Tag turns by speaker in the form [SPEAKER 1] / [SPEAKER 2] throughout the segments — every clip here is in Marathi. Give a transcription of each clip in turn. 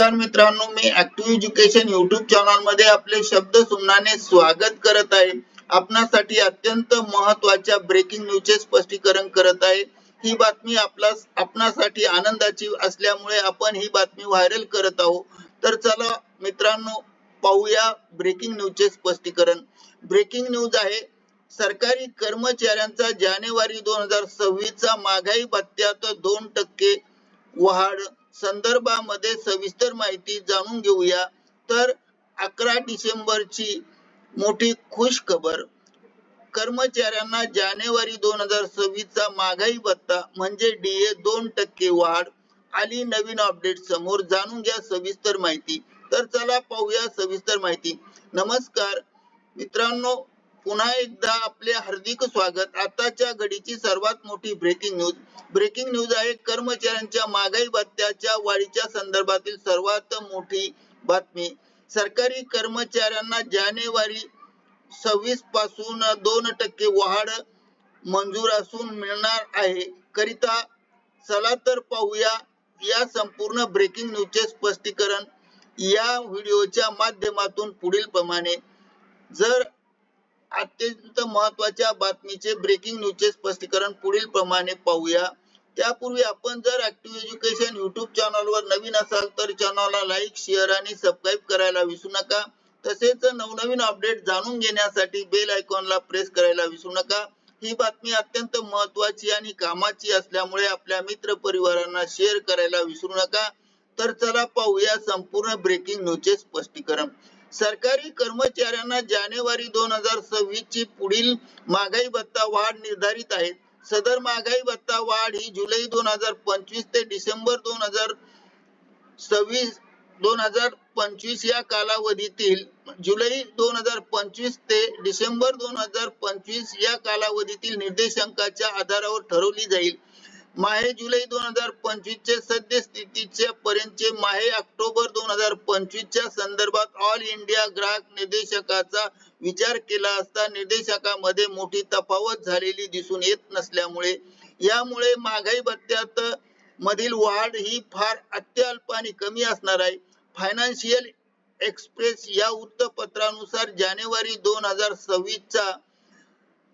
[SPEAKER 1] नमस्कार मित्रांनो मी ऍक्टिव्ह एज्युकेशन युट्यूब चॅनलमध्ये आपले शब्द सुमनाने स्वागत करत आहे. आपणासाठी अत्यंत महत्त्वाच्या ब्रेकिंग न्यूजचे स्पष्टीकरण करत आहे. ही बातमी आपला आपणासाठी आनंदाची असल्यामुळे आपण ही बातमी व्हायरल करत आहोत. तर चला मित्रांनो पाहूया ब्रेकिंग न्यूजचे स्पष्टीकरण. ब्रेकिंग न्यूज आहे सरकारी कर्मचाऱ्यांचा जानेवारी दोन हजार सव्वीस चा महागाई भत्त्यात दोन टक्के वाढ संदर्भामध्ये सविस्तर माहिती जाणून घेऊया. तर अकरा डिसेंबरची मोठी खुश खबर. कर्मचाऱ्यांना जानेवारी दोन हजार सव्वीस चा महागाई भत्ता म्हणजे डीए दोन टक्के वाढ आली नवीन अपडेट समोर. जाणून घ्या सविस्तर माहिती. तर चला पाहूया सविस्तर माहिती. नमस्कार. मित्रांनो पुन्हा एकदा आपले हार्दिक स्वागत. आताच्या घडीची सर्वात मोठी ब्रेकिंग न्यूज ब्रेकिंग न्यूज आहे कर्मचाऱ्यांच्या महागाई भत्त्याच्या वाढीच्या संदर्भातील सर्वात मोठी बातमी. सरकारी कर्मचाऱ्यांना जानेवारी सव्वीसपासून दोन टक्के वाढ मंजूर असून मिळणार आहे. करिता चला तर पाहूया या संपूर्ण ब्रेकिंग न्यूजचे स्पष्टीकरण. या व्हिडिओच्या माध्यमातून पुढील प्रमाणे जर अत्यंत महत्त्वाच्या बातमीचे ब्रेकिंग न्यूजचे स्पष्टीकरण पुढील प्रमाणे पाहूया. त्यापूर्वी आपण जर ऍक्टिव्ह एज्युकेशन युट्यूब चॅनलवर नवीन असाल तर चॅनलला लाईक शेअर आणि सबस्क्राईब करायला विसरू नका. तसेच नवनवीन अपडेट जाणून घेण्यासाठी बेल आयकॉनला प्रेस करायला विसरू नका. ही बातमी अत्यंत महत्वाची आणि कामाची असल्यामुळे आपल्या मित्र परिवारांना शेअर करायला विसरू नका. तर चला पाहूया संपूर्ण ब्रेकिंग न्यूजचे स्पष्टीकरण. सरकारी कर्मचाऱ्यांना जानेवारी दोन हजार सव्वीस ची पुढील महागाई भत्ता वाढ निर्धारित आहे. सदर महागाई भत्ता वाढ ही जुलै दोन हजार पंचवीस ते डिसेंबर दोन हजार सव्वीस दोन हजार पंचवीस या कालावधीतील जुलै दोन हजार पंचवीस ते डिसेंबर दोन हजार पंचवीस या कालावधीतील निर्देशांकाच्या आधारावर ठरवली जाईल. माहे जुलै दोन हजार पंचवीस चे सद्यस्थितीच्या पर्यंतचे माहे ऑक्टोबर दोन हजार पंचवीस च्या संदर्भात ऑल इंडिया ग्राहक निर्देशकाचा विचार केला असता निर्देशकामध्ये मोठी तफावत झालेली दिसून येत नसल्यामुळे यामुळे महागाई भत्त्यात मधील वाढ ही फार अत्यल्प आणि कमी असणार आहे. फायनान्शियल एक्सप्रेस या वृत्तपत्रानुसार जानेवारी दोन हजार सव्वीस चा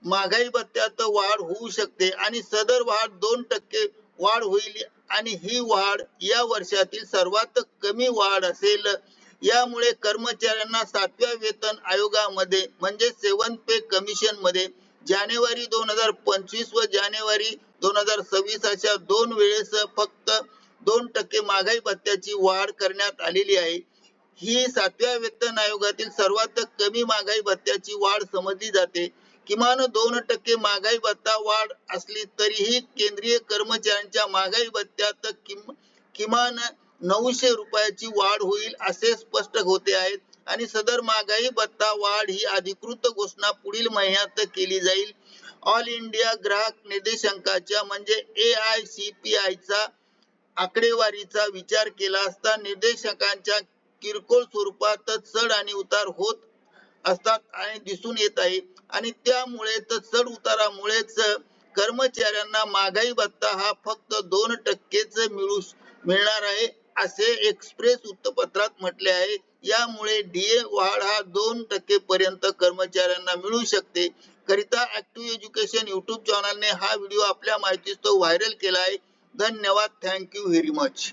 [SPEAKER 1] महागाई भत्त्यात वाढ होऊ शकते आणि सदर वाढ दोन टक्के वाढ होईल आणि ही वाढ या वर्षातील सर्वात कमी वाढ असेल. यामुळे कर्मचाऱ्यांना सातव्या वेतन आयोगामध्ये म्हणजे सेवन पे कमिशनमध्ये जानेवारी दोन हजार पंचवीस व जानेवारी दोन हजार सव्वीस अशा दोन वेळेस फक्त दोन टक्के महागाई भत्त्याची वाढ करण्यात आलेली आहे. ही सातव्या वेतन आयोगातील सर्वात कमी महागाई भत्त्याची वाढ समजली जाते. किमान दोन टक्के महागाई भत्ता वाढ असली तरीही केंद्रीय कर्मचाऱ्यांच्या महागाई भत्त्यात किम किमान नऊशे रुपयाची वाढ होईल असे स्पष्ट होते आहे. आणि सदर महागाई भत्ता वाढ ही अधिकृत घोषणा पुढील महिन्यात केली जाईल. ऑल इंडिया ग्राहक निर्देशांकाच्या म्हणजे A I C P I चा आकडेवारीचा विचार केला असता निर्देशकांच्या किरकोळ स्वरूपात चढ आणि उतार होत असतात आणि दिसून येत आहे. आणि त्यामुळे चढ उतारामुळेच कर्मचाऱ्यांना महागाई भत्ता हा फक्त दोन टक्केच मिळू मिळणार आहे असे एक्सप्रेस वृत्तपत्रात म्हटले आहे. यामुळे डीए वाढ हा दोन टक्के पर्यंत कर्मचाऱ्यांना मिळू शकते. करिता ऍक्टिव्ह एज्युकेशन युट्यूब चॅनलने हा व्हिडिओ आपल्या माहितीस्तव व्हायरल केला आहे. धन्यवाद. Thank you very much